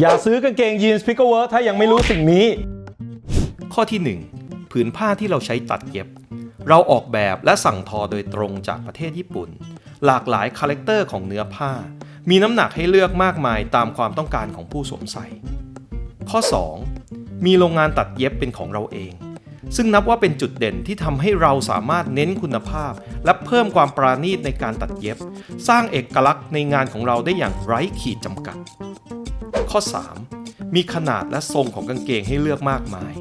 อย่าซื้อกางเกงยีนส์พิกเกอร์เวิร์ถ้ายังไม่รู้สิ่งนี้ ข้อที่ 1 ผืนผ้าที่เราใช้ตัดเย็บ เราออกแบบและสั่งทอโดยตรงจากประเทศญี่ปุ่น หลากหลายคาแรคเตอร์ของเนื้อผ้า มีน้ำหนักให้เลือกมากมายตามความต้องการของผู้สวมใส่ ข้อ 2 มีโรงงานตัดเย็บเป็นของเราเอง ซึ่งนับว่าเป็นจุดเด่นที่ทำให้เราสามารถเน้นคุณภาพ และเพิ่มความปราณีตในการตัดเย็บ สร้างเอกลักษณ์ในงานของเราได้อย่างไร้ขีดจำกัด ข้อ 3 มีขนาดและทรงของกางเกงให้เลือกมากมาย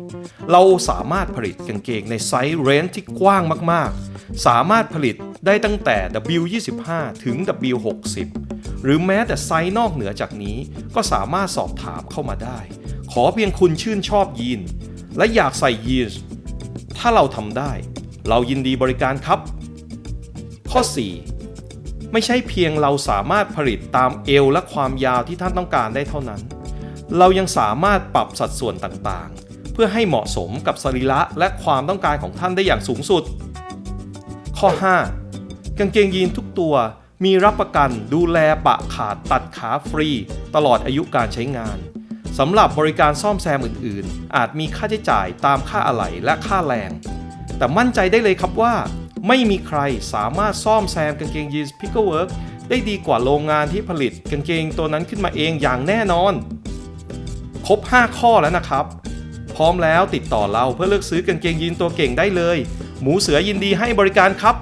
เราสามารถผลิตกางเกงในไซส์เรนจ์ที่กว้างมากๆ สามารถผลิตได้ตั้งแต่ W25 ถึง W60 หรือแม้แต่ไซส์นอกเหนือจากนี้ก็สามารถสอบถามเข้ามาได้ ขอเพียงคุณชื่นชอบยีน และอยากใส่ยีนถ้าเราทำได้ เรายินดีบริการครับ ข้อ 4 ไม่ใช่เพียงเราสามารถผลิตตามเอวและความยาวที่ท่านต้องการได้เท่านั้น เรายังสามารถปรับสัดส่วนต่างๆ เพื่อให้เหมาะสมกับสรีระและความต้องการของท่านได้อย่างสูงสุด ข้อ 5 กางเกงยีนทุกตัวมีรับประกันดูแลปะขาดตัดขาฟรี ตลอดอายุการใช้งานสำหรับบริการซ่อมแซมอื่น ๆ อาจมีค่าใช้จ่ายตามค่าอะไหล่และค่าแรง แต่มั่นใจได้เลยครับว่า ไม่มีใครสามารถซ่อมแซมกางเกงยีนส์พิกเกอร์เวิร์กได้ดีกว่าโรงงานที่ผลิตกางเกงตัวนั้นขึ้นมาเองอย่างแน่นอน ครบ 5 ข้อแล้วนะครับ พร้อมแล้วติดต่อเราเพื่อเลือกซื้อกางเกงยีนตัวเก่งได้เลย หมูเสือยินดีให้บริการครับ